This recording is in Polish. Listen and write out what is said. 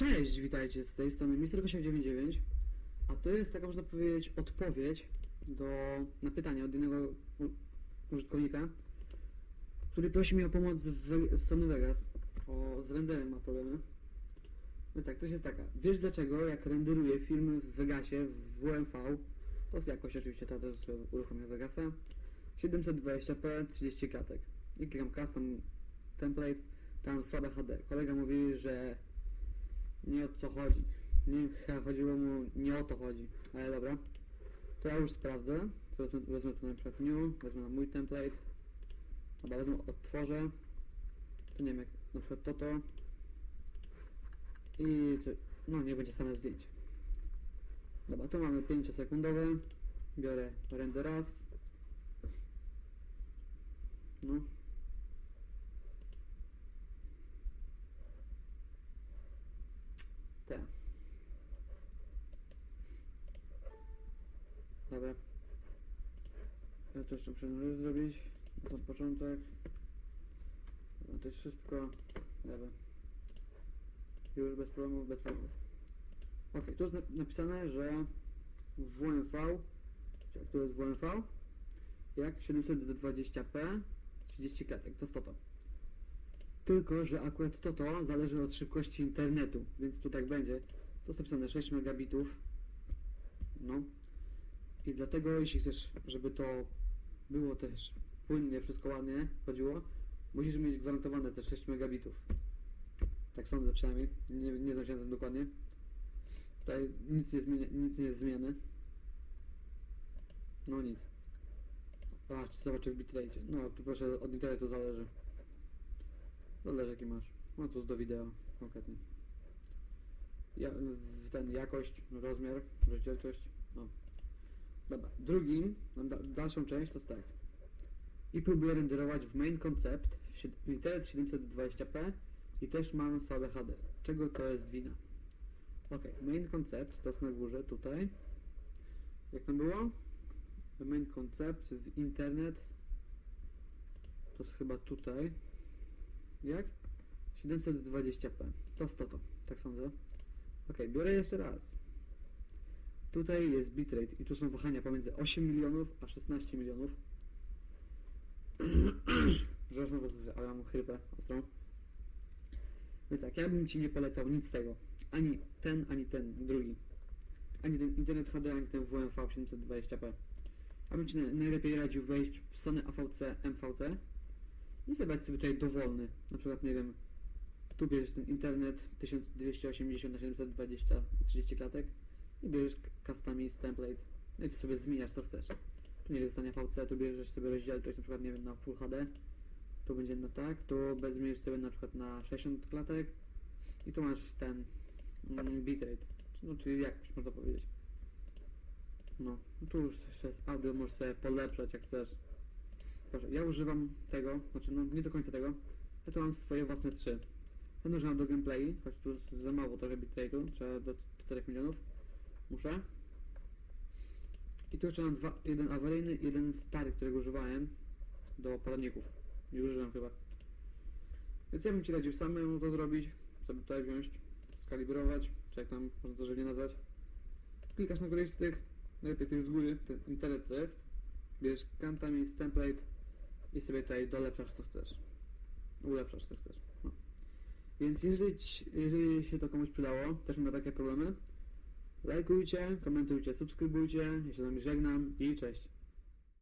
Cześć, witajcie z tej strony Mr.99, a to jest taka można powiedzieć odpowiedź do, na pytanie od jednego u, użytkownika, który prosi mnie o pomoc w, w Sony Vegas, o, z renderem ma problemy. Więc tak, to jest taka, wiesz dlaczego jak renderuję filmy w Vegasie w WMV, to jest jakość oczywiście, ta to sobie uruchomię Vegasa, 720p 30 klatek i klikam custom template, tam słabe HD. Kolega mówi, że nie o co chodzi. Nie chyba chodziło mu, nie o to chodzi. Ale dobra. To ja już sprawdzę. To wezmę, wezmę tu na przykład new, wezmę na mój template. Dobra, wezmę, odtworzę. To nie wiem jak, na przykład to to. I no nie będzie same zdjęcie. Dobra, tu mamy 5 sekundowe. Biorę render raz. No. Te. Dobra. Ja to jeszcze muszę zrobić. Na sam początek. Dobra, to jest wszystko. Dobra. Już bez problemów, bez problemów. Ok, tu jest nap- napisane, że WMV, tu jest WMV, jak 720p 30 klatek, to jest to to. Tylko, że akurat to to zależy od szybkości internetu, więc tu tak będzie. To jest napisane 6 megabitów. No. I dlatego, jeśli chcesz, żeby to było też płynnie, wszystko ładnie chodziło, musisz mieć gwarantowane te 6 megabitów. Tak sądzę przynajmniej. Nie, nie znam się na tym dokładnie. Tutaj nic nie, zmienia, nic nie jest zmiany. No nic. A, czy zobaczę w bitrate. No, tu proszę, od internetu zależy. Zależy jaki masz. No to jest do wideo konkretnie. Ja, ten jakość, rozmiar, rozdzielczość. No. Dobra. Drugim, da, dalszą część to jest tak. I próbuję renderować w main concept w internet 720p i też mam słabe HD. Czego to jest wina? Ok, main concept to jest na górze tutaj. Jak tam było? Main concept w internet to jest chyba tutaj. Jak? 720p. To jest to, to. Tak sądzę. Ok, biorę jeszcze raz. Tutaj jest bitrate i tu są wahania pomiędzy 8 milionów a 16 milionów. Przepraszam was, że- ale mam chrypę ostrą. Więc tak, ja bym Ci nie polecał nic z tego. Ani ten, ani ten drugi. Ani ten Internet HD, ani ten WMV 720p. Ja bym Ci na- najlepiej radził wejść w Sony AVC, MVC i wybrać sobie tutaj dowolny. Na przykład, nie wiem, tu bierzesz ten internet 1280 na 720 30 klatek i bierzesz k- customize template. I tu sobie zmieniasz co chcesz. Tu nie dostanie VC, tu bierzesz sobie rozdzielczość na przykład, nie wiem, na Full HD. Tu będzie na tak, tu zmienisz sobie na przykład na 60 klatek i tu masz ten mm, bitrate, no czyli jakość można powiedzieć. No, tu już jeszcze jest audio, możesz sobie polepszać jak chcesz. Proszę, ja używam tego, znaczy no nie do końca tego, ja to mam swoje własne trzy. Ten używam do gameplay, choć tu jest za mało trochę bitrate'u, trzeba do 4 milionów. Muszę. I tu jeszcze mam dwa, jeden awaryjny, jeden stary, którego używałem do poradników. Nie używam chyba. Więc ja bym Ci radził samemu to zrobić, sobie tutaj wziąć, skalibrować, czy jak tam można to żywnie nazwać. Klikasz na któryś z tych, najlepiej tych z góry, ten internet co jest, bierzesz kantami z template i sobie tutaj dolepszasz co chcesz. Ulepszasz co chcesz. No. Więc jeżeli, jeżeli się to komuś przydało, też ma takie problemy, lajkujcie, komentujcie, subskrybujcie, ja się z wami żegnam i cześć.